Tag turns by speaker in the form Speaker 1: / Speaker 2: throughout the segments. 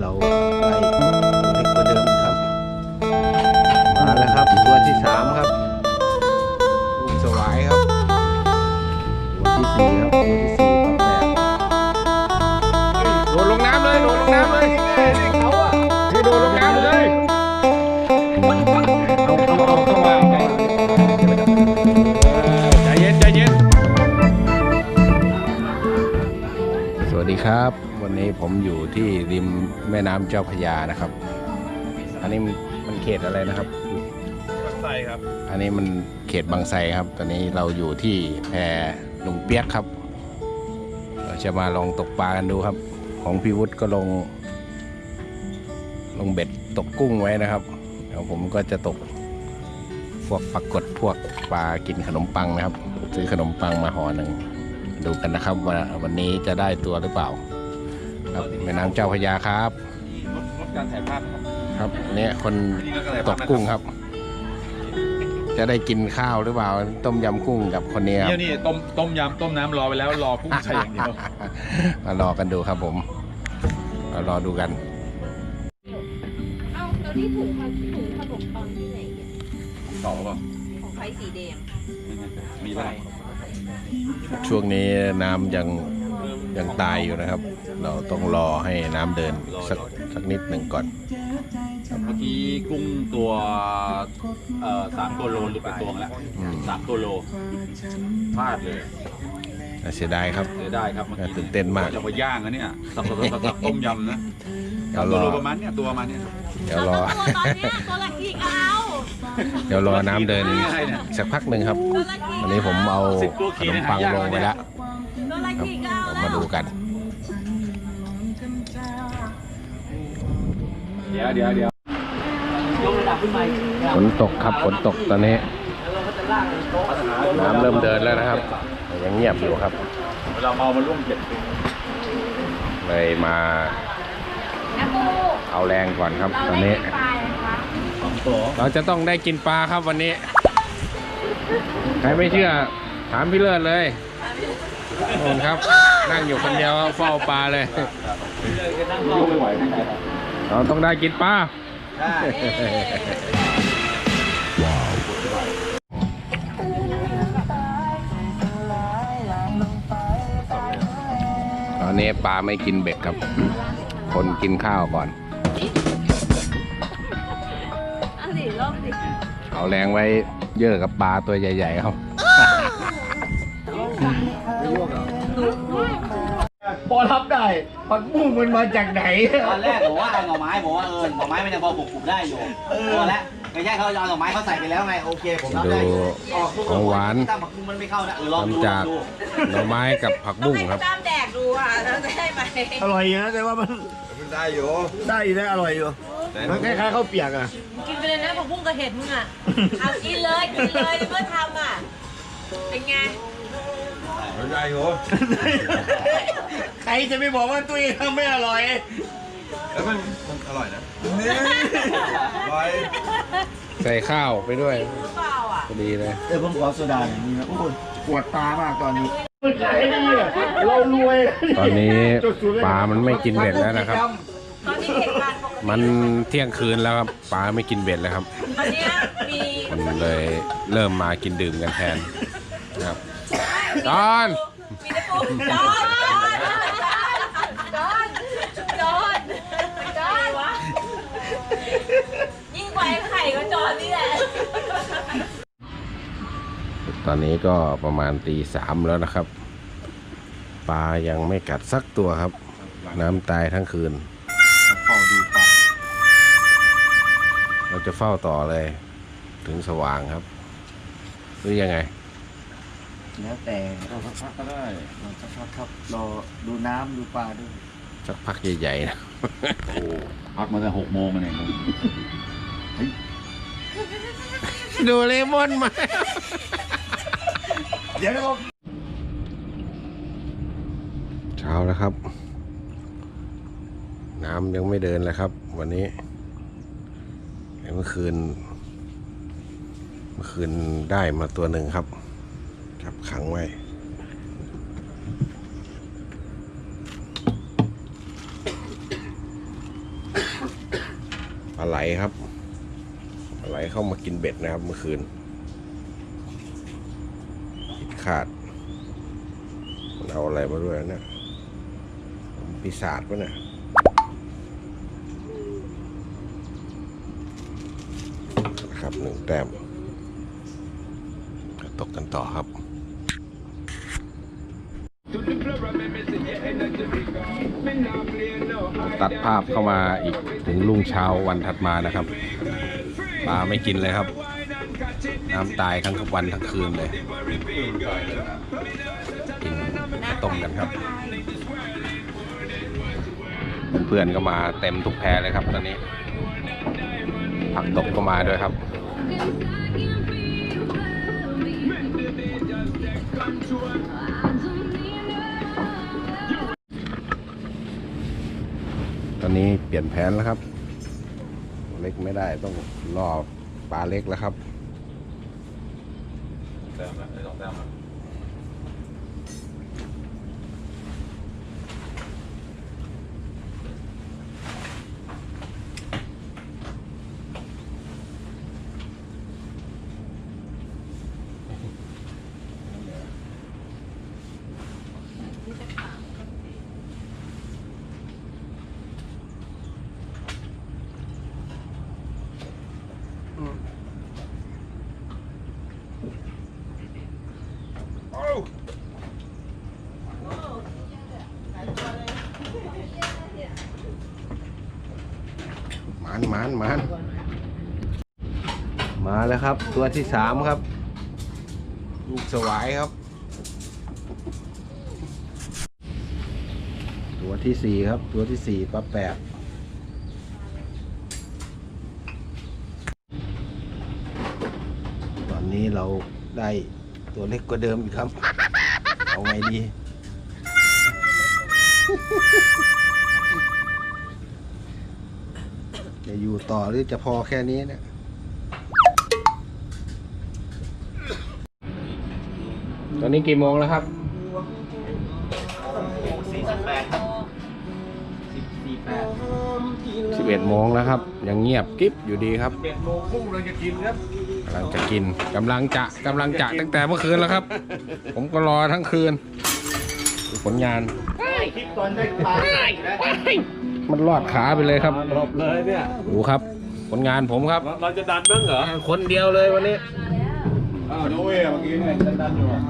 Speaker 1: เนนี้ผมอยู่ที่ริมแม่น้ำเจ้าพระยานะครับ อันนี้มันมันเขตอะไรนะครับ
Speaker 2: ใส่ครับ
Speaker 1: อันนี้มันเขตบางไทรครับ ตอนนี้เราอยู่ที่แพลุงเปียกครับ เราจะมาลองตกปลากันดูครับ ของพี่วุฒิก็ลง ลงเบ็ดตกกุ้งไว้นะครับเดี๋ยวผมก็จะตกพวกปลากดพวกปลากินขนมปังนะครับ ซื้อขนมปังมาห่อหนึ่งดูกันนะครับว่าวันนี้จะได้ตัวหรือเปล่า ครับแม่น้ำเจ้าพระยาครับ
Speaker 2: ลดการถ่ายภาพครับ
Speaker 1: ครับอันเนี่ยคน
Speaker 2: นี่ก็ถ่าย
Speaker 1: ต
Speaker 2: ภาพ
Speaker 1: กกุ้งครับ จะได้กินข้าวหรือเปล่าต้มยำกุ้งกับคนนี้ครับ
Speaker 2: เดี๋ยวนี่ต้มต้มยำต้มน้ำรอไปแล้วรอกุ้งใส่อย่างเดียว
Speaker 1: มารอกันดูครับผมมารอดูกัน
Speaker 3: เอาแล้วที่ถุงขนถุงขนมปังที่ไหนเนี่ย
Speaker 2: ต่อป่ะ
Speaker 3: ของใครสีแดง
Speaker 2: มีป่ะ
Speaker 1: ช่วงนี้น้ำยัง ยังตายอยู่นะครับ เราต้องรอให้น้ำเดินสักสักนิดหนึ่งก่อน
Speaker 4: เมื่อกี้กุ้งตัวเอ่อสามตัวโลหลุดไปตัวแล้ว
Speaker 1: อืม
Speaker 4: สามตัวโลพลาดเลย
Speaker 1: เสียดายครับ
Speaker 4: เสียดายครับเมื่อกี้
Speaker 1: ตื่นเต้นมาก
Speaker 4: จะไปย่างนะเนี่ยสับสับสับสับต้มยำนะ
Speaker 1: เดี๋ยว
Speaker 4: ตั
Speaker 1: ร
Speaker 4: ว
Speaker 1: อ
Speaker 4: โลประมาณเนี่ยตัวประมาณเนี่ย
Speaker 1: เดี๋ยวรอ
Speaker 3: ตัวตอนเนี้ยตัวละกี่เอา
Speaker 1: เดี๋ยวรอน้ำเดินสักพักหนึ่งครับ
Speaker 3: ตัวละกี่
Speaker 1: วันนี้ผมเอาขนมปังลงไปแล้ว
Speaker 3: ตัว
Speaker 1: มาดูกัน
Speaker 4: เดี๋ยวเดี๋ยวเดี๋ยว
Speaker 1: ฝนตกครับฝนตกตอนนี้ น้ำเริ่มเดินแล้วนะครับแต่ยังเงียบอยู่ครับ
Speaker 4: เวลาเมามันร่วมเจ็ดปี
Speaker 1: เลยมา
Speaker 3: นะปู
Speaker 1: เอาแรงก่อนครับตอนนี้
Speaker 3: ปลานะคะ
Speaker 4: สองตัว
Speaker 1: เราจะต้องได้กินปลาครับวันนี้ ใครไม่เชื่อถามพี่เลิศเลยโน่นครับ นั่งอยู่คนเดียวเฝ้าปลาเลย
Speaker 4: ยุ่งไม่ไหวไม่ไหว
Speaker 1: เราต้องได้กินปลาตอนนี้ปลาไม่กินเบ็ดครับ คนกินข้าวก่อน
Speaker 3: เอาสิลองสิ
Speaker 1: เอาแรงไว้เยอะกับปลาตัวใหญ่ๆครับ
Speaker 5: พอรับได้ผักบุ้งมันมาจากไหน
Speaker 6: ตอนแรกผมว่าเอาหน่อไม้ผมว่าเออหน่อไม้มันยังพอปลูกๆได้อยู่พอแล้วไม่ใช่เขาเอาหน่อไม้เขาใส่ไปแล้วไงโอเคผมรับ
Speaker 1: ดู
Speaker 6: ได้อยู่ออกลูก
Speaker 1: ของหวาน
Speaker 6: ตั้งผักบุ้งมันไม่เข้านะเออลองดู
Speaker 1: ทำ
Speaker 6: ล
Speaker 1: จา
Speaker 6: อกงดู
Speaker 1: หน่อไม้กับผักบุ้งครับ
Speaker 3: ตามแดกดูอะแล้วจะได้ไหม
Speaker 5: อร่อยอยู่นะแต่ว่ามัน
Speaker 2: ได้อยู่
Speaker 5: ได้อยู่นะอร่อยอยู่มันคล้ายๆข้าวเปียกอะ
Speaker 3: กินไปเลยนะผักบุ้งกระเห็ดมึงอะ เอากินเลยกินเลยเมื่อทำอะ เป็นไง
Speaker 2: ได้อยู่
Speaker 5: ใครจะไม่บอกว่าตัวเองทำไม่อร่อย
Speaker 2: แล้วมันมันอร่อยนะนี่อร่อย
Speaker 1: ใส่ข้าวไปด้วย
Speaker 3: หรือเปล่าอะ
Speaker 1: พอดีเลย
Speaker 5: เออผมขอโซดาอย่างนี้นะโอ้ยปวดตามากตอนนี้มันขายดีอะเรารวย
Speaker 1: ตอนนี้ปลามันไม่กินเบ็ดแล้วนะครับ
Speaker 3: ตอนนี้เหตุการณ์ปกติ
Speaker 1: มันเที่ยงคืนแล้วครับปลาไม่กินเบ็ดแล้วครับ
Speaker 3: ตอนเนี้ยมี
Speaker 1: มันเลยเริ่มมากินดื่มกันแทนนะครับ จอน
Speaker 3: มีแต่ปูจอนจอนจอนจอนวะยิ่งกว่าไอ้ไข่ก็จอนนี่แหละ
Speaker 1: ตอนนี้ก็ประมาณตีสามแล้วนะครับ ปลายังไม่กัดสักตัวครับ น้ำตายทั้งคืน
Speaker 2: เฝ้าดูปลา
Speaker 1: เราจะเฝ้าต่อเลย ถึงสว่างครับ หรือยังไง
Speaker 5: แล้วแต่
Speaker 2: เราพักๆก็ได้
Speaker 5: เราจะพักครับรอดูน้ำดูปลาด้วย
Speaker 1: สักพักใหญ่ๆนะ
Speaker 4: โอ้พักมาตั้งหกโมงมันเอง
Speaker 1: ดูเลมอนมา
Speaker 5: เดี๋ยวเรา
Speaker 1: เช้าแล้วครับ น้ำยังไม่เดินเลยครับ วันนี้เมื่อคืน เมื่อคืนได้มาตัวหนึ่งครับ จับขังไว้ปลาไหลครับปลาไหลเข้ามากินเบ็ดนะครับเมื่อคืนผิดขาดมันเอาอะไรมาด้วยนะปีศาจปะเนี่ยนะครับหนึ่งแต้มตกกันต่อครับ ตัดภาพเข้ามาอีกถึงรุ่งเช้าวันถัดมานะครับปลาไม่กินเลยครับ น้ำตายทั้งวันทั้งคืนเลยกินต้มกันครับ เพื่อนๆก็มาเต็มทุกแพเลยครับตอนนี้ ผักตบก็มาด้วยครับ ตอนนี้เปลี่ยนแผนแล้วครับ เล็กไม่ได้ต้องรอปลาเล็กแล้วครับ
Speaker 4: แต้มละได้สองแต้มละ
Speaker 1: ห มานมานหมานมาแล้วครับ ตัวที่สามครับ ลูกสวายครับ ตัวที่สี่ครับ ตัวที่สี่ปลาแปดตอนนี้เราได้ตัวเล็กกว่าเดิมอีกครับ เอาไงดี จะอยู่ต่อหรือจะพอแค่นี้เนะตอนนี้กี่โมงแล้วครับ
Speaker 6: สี่สิบแปดครับสิบสี่แปด
Speaker 1: 11โมงแล้วครับ ยังเงียบกิ๊บอยู่ดีครับ
Speaker 2: เบ็ดโมงพุ่งเลยจะกินครับ
Speaker 1: กำลังจะกินกำลังจะกำลังจะตั้งแต่เมื่อคืนแล้วครับ ผมก็รอทั้งคืนดู ผลงาน
Speaker 6: คลิปตอนได้ปลา
Speaker 1: มันรอดขาไปเลยครับ
Speaker 2: หลบเลยเนี่ย
Speaker 1: ดูครับ ผลงานผมครับ
Speaker 2: เราจะดันบ้างเหรอ
Speaker 1: คนเดียวเลยวันนี้
Speaker 2: อ้าวโนเวเมื่อกี้เนี่ยดันอยู่อะ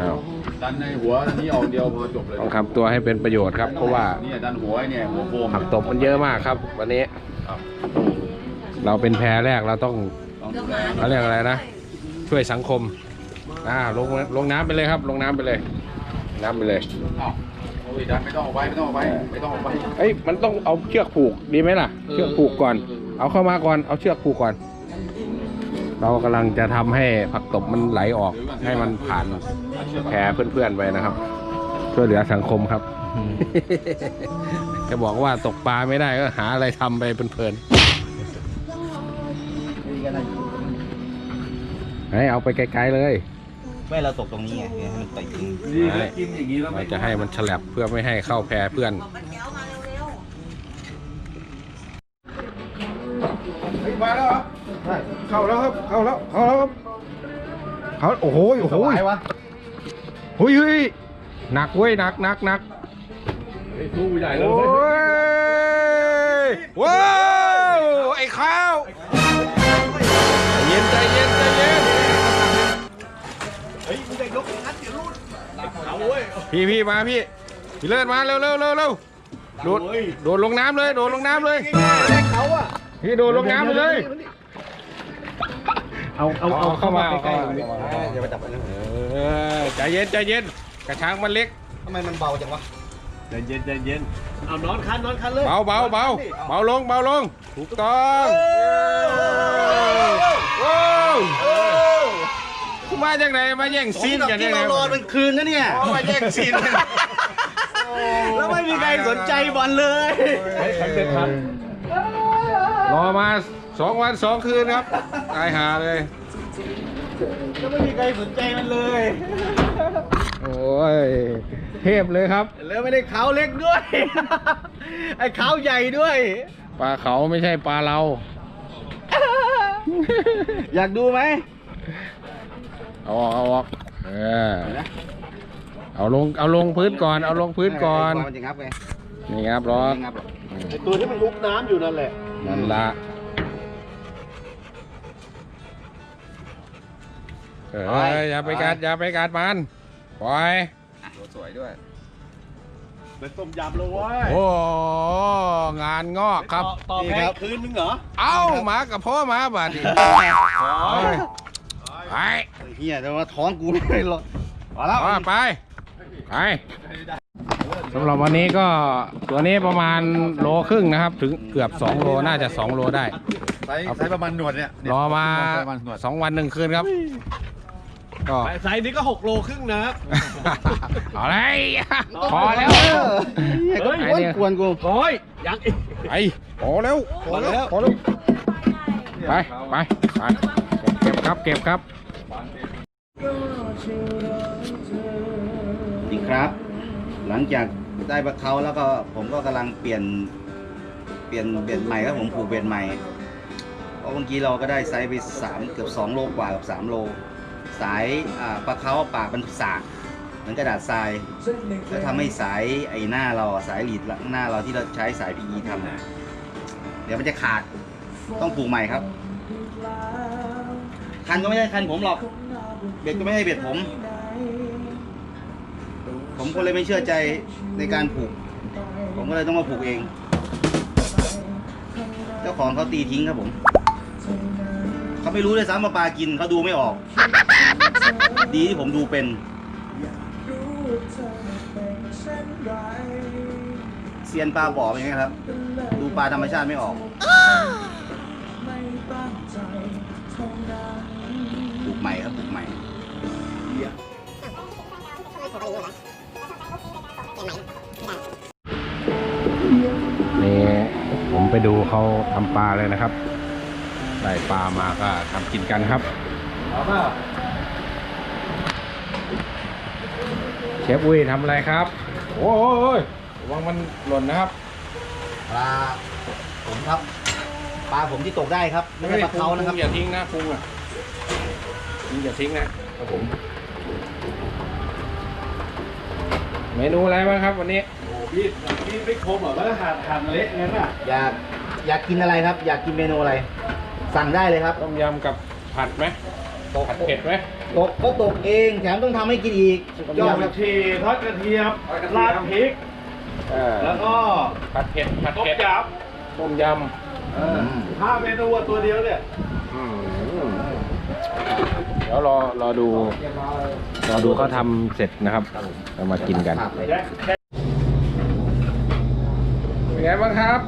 Speaker 1: อ้าว
Speaker 4: ดันในหัวอันนี้ออกเดียวพอจบเลย
Speaker 1: ต้องทำตัวให้เป็นประโยชน์ครับ เพราะว่า
Speaker 4: เนี่ยดันหัวไอ้เนี่ยหัวโฟม
Speaker 1: ผักตบมันเยอะมากครับ วันนี้เราเป็นแพรแรกเราต้องเขาเรียกอะไรนะ ช่วยสังคม อ่าลงลงน้ำไปเลยครับ ลงน้ำไปเลย น้ำไปเลย
Speaker 4: อ้าวโอ้ยดันไม่ต้องออกไปไม่ต้องออกไปไม่ต้องออกไป
Speaker 1: เอ้ยมันต้องเอาเชือกผูกดีไหมล่ะ เชือกผูกก่อน เอาเข้ามาก่อนเอาเชือกผูกก่อน เรากำลังจะทำให้ผักตบมันไหลออกให้มันผ่านแพรเพื่อนๆไปนะครับช่วยเหลือสังคมครับ จะบอกว่าตกปลาไม่ได้ก็หาอะไรทำไปเพลินๆให้เอาไปไกลๆเลย
Speaker 6: ไม่เราตกตรงนี้ไงให้มันไปถึง
Speaker 2: ดีเลยกินอย่างนี้แล้ว
Speaker 1: เรา
Speaker 2: ไม่
Speaker 1: จะให้มันฉลับเพื่อไม่ให้เข้าแพรเพื่อน
Speaker 2: มาแล้วเหรอ
Speaker 1: เข้าแล้วครับ เข้าแล้ว เข้าแล้วครับเขาโอ้โหโอ้โห
Speaker 6: วะ
Speaker 1: เฮ้ยเฮ้ยหนักเว้ยหนักหนักหนัก
Speaker 2: สู้ใหญ่เล
Speaker 1: โอ้
Speaker 2: ย
Speaker 1: ยว้า พี่พี่มาพี่พี่เลิศมาเร็วเร็วเร็วเร็วโดดโดดลงน้ำเลยโดดลงน้ำเลย
Speaker 2: เขาอะ
Speaker 1: พี่โดดลงน้ำไปเลย
Speaker 2: เอาเอาเอา
Speaker 1: เข้ามา
Speaker 2: ใกล้
Speaker 1: เข้ามา
Speaker 6: อย่าไปจับมันนะ
Speaker 1: เออใจเย็นใจเย็นกระชังมันเล็ก
Speaker 6: ทำไมมันเบาจังวะ
Speaker 2: ใจเย็นใจเย็นเอานอนคันนอนคันเลย
Speaker 1: เบาเบาเบาเบาลงเบาลงถูกต้องโอ้ คุณมาจากไหนมาแย่งซีนกัน
Speaker 6: ที่
Speaker 1: ยังไง
Speaker 6: เรารอเป็นคืนนะเนี่ย
Speaker 1: มาแย่งซีนกัน
Speaker 6: แล้วไม่มีใครสนใจบอลเลย
Speaker 2: คันเด็ดคัน
Speaker 1: รอมาสองวันสองคืนครับ ตายหาเลย
Speaker 6: แล้วไม่มีใครสนใจมันเลย
Speaker 1: โอ้ยเทพเลยครับ
Speaker 6: แล้วไม่ได้ขาวเล็กด้วย ไอ้ขาวใหญ่ด้วย
Speaker 1: ปลาเขาไม่ใช่ปลาเรา
Speaker 6: อยากดูไหม
Speaker 1: เอาออกเอาออกเออเอาลงเอาลงพื้นก่อน เอาลงพื้นก่อน
Speaker 6: มันจะงับไง
Speaker 1: นี่ครับรอ
Speaker 6: ไม่งับหรอก
Speaker 5: ไอตัวที่มันลุกน้ำอยู่นั่นแหละ
Speaker 1: นั่นละเอ้ยอย่าไปกัดอย่าไปกัดมันปล่อย
Speaker 2: ตัวสวยด้วย
Speaker 5: เป็นต้มยำเลยเว้ย
Speaker 1: โอ้งานงอกครับ
Speaker 5: ต่อแพ้คืนนึงเหรอ
Speaker 1: เอ้าหมากับพ่อหมาบาดนี ไป
Speaker 6: เฮียแต่ว่าท้องกูไม่ได้หรอกมาแล้ว
Speaker 1: ว่าไปไปสำหรับวันนี้ก็ตัวนี้ประมาณโลครึ่งนะครับ ถึงเกือบ 2 โลน่าจะ 2 โลได้
Speaker 2: ไซส์ไซส์ประมาณหนวดเนี่ย
Speaker 1: รอมา
Speaker 2: ประมาณหนวด
Speaker 1: 2วันหนึ่งคืนครับ ก็
Speaker 5: ไซส์นี้ก็ 6 โลครึ่งนะ
Speaker 1: เอาไรพอแล้ว
Speaker 6: เฮียก็
Speaker 1: ไอ้เนี่ย
Speaker 6: กวนกู
Speaker 5: โอ้ยยังอีก
Speaker 1: ไปพอแล้ว
Speaker 5: พอแล้ว
Speaker 1: พอแล้วไปไปไปเก็บ ครับเก็บครับ
Speaker 6: จริงครับ หลังจากได้ปลาเขาแล้วก็ผมก็กำลังเปลี่ยนเปลี่ยนเบ็ดใหม่ครับผมผูกเบ็ดใหม่เพราะเมื่อกี้เราก็ได้ไซส์ไปสามเกือบสองโลกว่ากับสามโล สายปลาเขาปากมันสากเหมือนกระดาษทรายแล้วทำให้สายไอ้หน้าเราสายหลีดหน้าเราที่เราใช้สาย PE ทำอะเดี๋ยวมันจะขาดต้องผูกใหม่ครับ คันก็ไม่ใช่คันผมหรอก เบ็ดก็ไม่ใช่เบ็ดผม ผมก็เลยไม่เชื่อใจในการผูก ผมก็เลยต้องมาผูกเอง เจ้าของเขาตีทิ้งครับผม เขาไม่รู้เลยซ้ำว่าปลากินเขาดูไม่ออก ดีที่ผมดูเป็น เซียนปลาบ่อเป็นไงครับ ดูปลาธรรมชาติไม่ออก ปลูกใหม่ครับปลูกใหม่
Speaker 1: นี่ผมไปดูเขาทำปลาเลยนะครับ ได้ปลามาก็ทำกินกันครับเชฟอุ้ยทำอะไรครับ โอ้ยระวังมันหล่นนะครับ
Speaker 6: ปลาผมครับ ปลาผมที่ตกได้ครับ ไม่ใช่ปลาเขานะครับ
Speaker 1: งอย่าทิ้งนะพุงอะพุงอย่าทิ้งนะครับผม เมนูอะไรบ้างครับ วันนี้
Speaker 5: พี่พี่ไม่คมเหรอแล้วหั่นหั่นเละงั้นอะ
Speaker 6: อยากอยากกินอะไรครับ อยากกินเมนูอะไร สั่งได้เลยครับ
Speaker 1: ต้มยำกับผัดไหม
Speaker 6: ตก
Speaker 1: ผัดเผ็ดไหม
Speaker 6: ตกก็ตกเองแถมต้องทำให้กินอีกสุดย
Speaker 5: ย
Speaker 6: อ
Speaker 5: อ
Speaker 6: ด
Speaker 5: ด
Speaker 6: ค
Speaker 5: ก
Speaker 6: รั
Speaker 5: ระ
Speaker 6: บ
Speaker 5: เทียมทอดกระเทียมราดพริก
Speaker 1: เออ
Speaker 5: แล้วก็
Speaker 1: ผัดเผ็ดผัด
Speaker 5: ต้ม
Speaker 1: เผ็ด
Speaker 5: ย
Speaker 1: ต้มยำ
Speaker 5: เออ ห้าเมนูอะตัวเดียวเนี่ยำ
Speaker 1: อืมเดี๋ยวรอรอดู รอดูเขาทำเสร็จนะครับเรามากินกัน
Speaker 6: ครับเลย
Speaker 5: แค่แค่
Speaker 1: เป็นไงบ้างครับ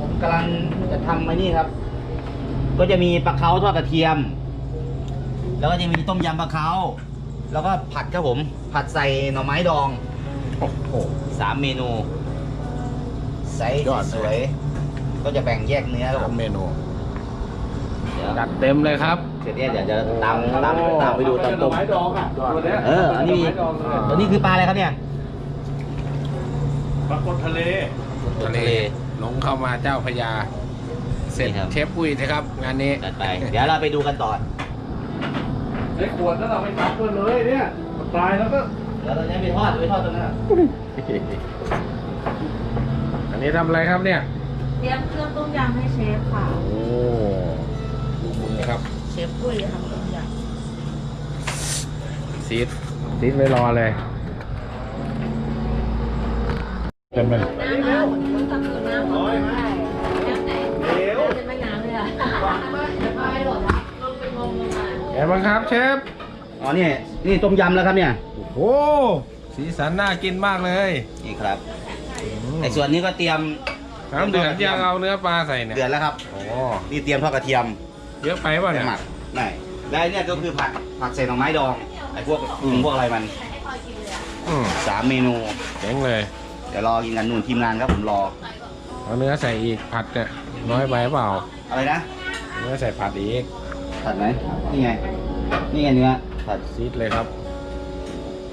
Speaker 6: ผมกำลังจะทำไอ้นี่ครับ ก็จะมีปลาเขาทอดกระเทียม แล้วก็จะมีต้มยำปลาเขาแล้วก็ผัดครับผม ผัดใส่หน่อไม้ดอง
Speaker 1: โอ้โห
Speaker 6: สามเมนูไซส์
Speaker 1: ยอดเลย
Speaker 6: สวยๆ ก็จะแบ่งแยกเนื้อครับผ
Speaker 1: สาม
Speaker 6: ม
Speaker 1: เมนู
Speaker 6: เดี๋ยว
Speaker 1: จัดเต็มเลยครับ
Speaker 6: เสร็จเนี่ยเดี๋ยวจะตามตามตามไปดูตอน
Speaker 5: หน่
Speaker 6: ต้
Speaker 5: อ
Speaker 6: ม
Speaker 5: ไม้ดองอะตัวเนี้ย
Speaker 6: เอออันนี้มี
Speaker 5: หไม้ดองอะ
Speaker 6: ตัวนี้คือปลาอะไรครับเนี่ย
Speaker 5: ปลากดทะเล
Speaker 1: ทะเล หลงเข้ามาเจ้าพระยา เสร็จ
Speaker 6: นี่ครับ
Speaker 1: เชฟอุ้ยนะครับ งานนี้
Speaker 6: จัดไป เดี๋ยวเราไปดูกันต่อ
Speaker 5: ไอ้ขวดนั้นเราไม่ทับกันเลยเนี่ยตายแล้วก็
Speaker 6: เดี๋ยวเราจะไปทอดไปทอดตรงนั้นอะ
Speaker 1: อันนี้ทำอะไรครับเนี่ย
Speaker 3: เตรียมเครื่องต้มยำให้เชฟค่ะ
Speaker 1: โอ้ดูมือครับ
Speaker 3: เชฟปุ้ยทำต้มย
Speaker 1: ซีดซีดไว้รอเลยเป็นไหมำ
Speaker 3: น้ำน้ำมันตักคือน้ำหมดเลยน้ำไหน
Speaker 5: เดี๋ยว
Speaker 3: จะไม่น้ำเลยอะไม่หรอกลงไปงมลงมา
Speaker 1: ไงบ้างครับเชฟ
Speaker 6: อ๋อนี่นี่ต้มยำแล้วครับเนี่ย
Speaker 1: โอ้โห สีสันน่ากินมากเลย
Speaker 6: นี่ครับไอ้ส่วนนี้ก็เตรียม
Speaker 1: น้ำเดือดยังเอาเนื้อปลาใส่เนี่ย
Speaker 6: เดือดแล้วครับ
Speaker 1: โอ้
Speaker 6: นี่เตรียมทอดกระเทียม
Speaker 1: เยอะไปป่ะ
Speaker 6: ไป
Speaker 1: เนี่ย
Speaker 6: หมักไหนแล้วไอ้เนี่ยก็คือผัดผัดใส่หน่อไม้ดองไอ้พวกกุ้งพวกอะไรมัน
Speaker 1: อืม
Speaker 6: สามเมนู
Speaker 1: เจ๋งเลย
Speaker 6: เดี๋ยวรอกินกันนู่นทีมงานครับผมรอ
Speaker 1: เอาเนื้อใส่อีกผัดเนี่ยน้อยไปเปล่า
Speaker 6: อะไรนะ
Speaker 1: เนื้อใส่ผัดอีก
Speaker 6: ผัดไหมนี่ไง นี่ไงเนื้อผัด
Speaker 1: ซีดเลยครับ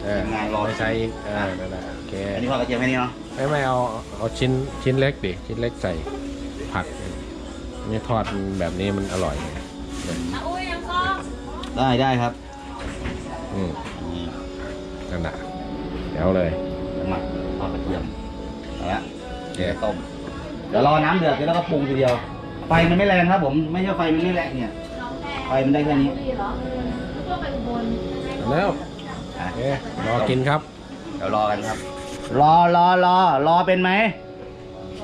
Speaker 1: เออ
Speaker 6: ยังไงรอ
Speaker 1: ไม่ใส่อีกเออนั่นแหละโอเค
Speaker 6: อันนี้ทอดกระเทียมแค่นี้เนาะ
Speaker 1: ไม่ไม่เอาเอาชิ้นชิ้นเล็กดิชิ้นเล็กใส่ผัดผัดนี่ทอดแบบนี้มันอร่อยไง
Speaker 7: นะอุ้ยยังก็
Speaker 6: ได้ได้ครับ
Speaker 1: อืมนั่นน่ะเดี๋ยวเลย
Speaker 6: หมักทอดกระเทียมเอาละ
Speaker 1: โอเค
Speaker 6: เดี๋ยวต้มเดี๋ยวรอน้ำเดือดเดี๋ยวเราก็ปรุงทีเดียว ไฟมันไม่แรงครับ ผมไม่ใช่ไฟมันไม่แรงเนี่ยไฟมันได้แค่นี้
Speaker 1: แล้ว
Speaker 6: อะ
Speaker 1: โอเครอกินครับ
Speaker 6: เดี๋ยวรอกันครับ รอรอรอรอเป็นไหม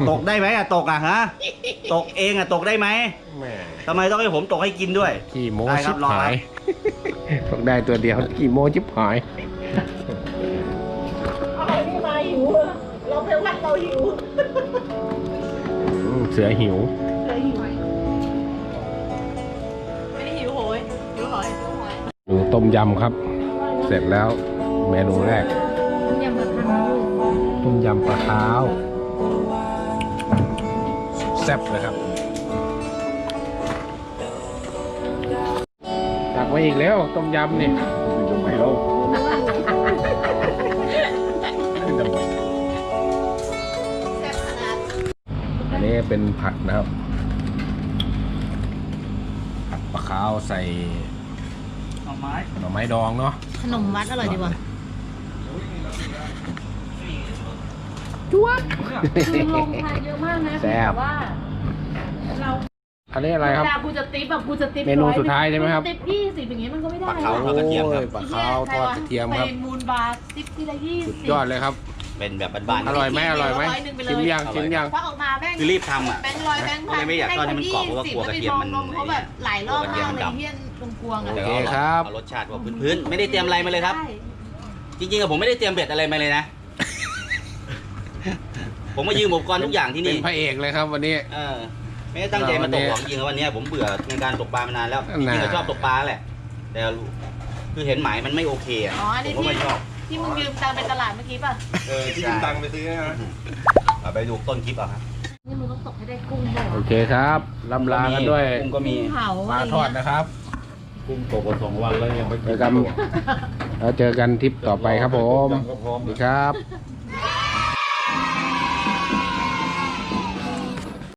Speaker 6: ตกได้ไหมอะตกอะฮะ ตกเองอะตกได้ไหม
Speaker 1: แม่
Speaker 6: ทำไมต้องให้ผมตกให้กินด้วย
Speaker 1: ขี้โม
Speaker 6: ได้ครั
Speaker 1: ชิ
Speaker 6: บบรอ
Speaker 1: หายต้องได้ตัวเดียวขี้โมชิบหาย
Speaker 7: อะไรนี่มาหิวเราไปวัดเราหิว
Speaker 1: อืมเสือหิว
Speaker 7: เลยหิวไม่ได้หิวโหยหิวหอยหิวหอย
Speaker 1: ดูต้มยำครับเส ร็จแล้วเมนูแรก
Speaker 7: ยำมะพร้าว
Speaker 1: ต้มยำปลาขาวแซ่บเลยครับตักมาอีกแล้วต้มยำนี่ทำไมเราอันนี้เป็นผัดนะครับ ผัดปลาขาวใส่
Speaker 6: หน่อไม้
Speaker 1: หน่อไม้ดองเนาะ
Speaker 7: ขนมมัดอร่อยดีว่ะคือลงทานเยอะมากนะ
Speaker 1: แซ่บ
Speaker 7: ต่ว่าเรา
Speaker 1: อันนี้อะไรครับ
Speaker 7: เวลากูจะติ๊บแบบกูจะติ๊บ
Speaker 1: เมนูสุดท้ายใช่ไหมครับ
Speaker 7: ติ๊บยี่สิบอย่างงี้มันก็ไม่ได้
Speaker 6: ปลาเขา ทอดกระเทียมครับ
Speaker 1: โอ้ปลาขาวทอดกระเทียมครับ
Speaker 7: ไปมูลบาร์ติ๊บทีละยี่
Speaker 1: สุ
Speaker 7: สิ
Speaker 1: ด
Speaker 7: บ
Speaker 1: ยอดเลยครับ
Speaker 6: เป็นแบบบ้านๆ
Speaker 1: อร่อยไหมอร่อยไหมชิมยังชิมยัง
Speaker 7: ควักออกมาแม่ง
Speaker 6: คือรีบทำอะ
Speaker 7: แบงค์ร้อยแบงค์พัน
Speaker 6: ไม่อยากทอดให้มันกรอบเพราะว่ากลัวกระเทียมมัน
Speaker 7: นมเขาแบบหลายรอบมากเลย
Speaker 6: กลัวกระเทียมมันดำ
Speaker 7: เฮี้ย นกงกวงๆอะ
Speaker 6: แต่
Speaker 1: โอ
Speaker 6: ก็
Speaker 1: เค
Speaker 6: เอา
Speaker 1: ครับ
Speaker 6: เอารสชาติว่าพื้นๆไม่ได้เตรียมอะไรมาเลยครับ
Speaker 7: ใช่
Speaker 6: จริงๆอะผมไม่ได้เตรียมเบ็ดอะไรมาเลยนะ ผมมายืมอุปกรณ์ทุกอย่างที่
Speaker 1: เป็
Speaker 6: นี่
Speaker 1: นพระเอกเลยครับวันนี้
Speaker 6: เออไม่ได้ตั้งใจมาตกหรอกจริงๆแล้ววันเนี้ยผมเบื่อในการตกปลามานานแล้วจ
Speaker 1: น่ะ
Speaker 6: ริงๆก็ชอบตกปลาแหละ แต่คือเห็นหมายมันไม่โอเคอะ
Speaker 7: อ๋ออัน
Speaker 6: ผ
Speaker 7: นี้
Speaker 6: มก็
Speaker 7: ที่
Speaker 6: ไม่ชอบ
Speaker 7: ที่มึงยืมตังค์ไปตลาดเมื่อกี้ป่ะ
Speaker 8: เออที่ยืมตังค์ไปซื้อนะ
Speaker 6: เอาไปดูต้นคลิปเอาครับ
Speaker 7: นี่มึงต้องตกให้ได้กุ้งด้วย
Speaker 1: โอเคครับลำลากันด้วย
Speaker 6: กุ้งก็มี
Speaker 7: กุ้งเผา
Speaker 1: ปลา
Speaker 7: อะไร
Speaker 1: ทอด
Speaker 7: เงี้ย
Speaker 1: นะครับ
Speaker 2: กุ้งตกมาสองวันแล้วยังไม่
Speaker 1: เจอกันแล้วเจอกันทริปต่อไปครับผม
Speaker 2: ก็พร้อม
Speaker 1: สวัสดีครับ
Speaker 7: เ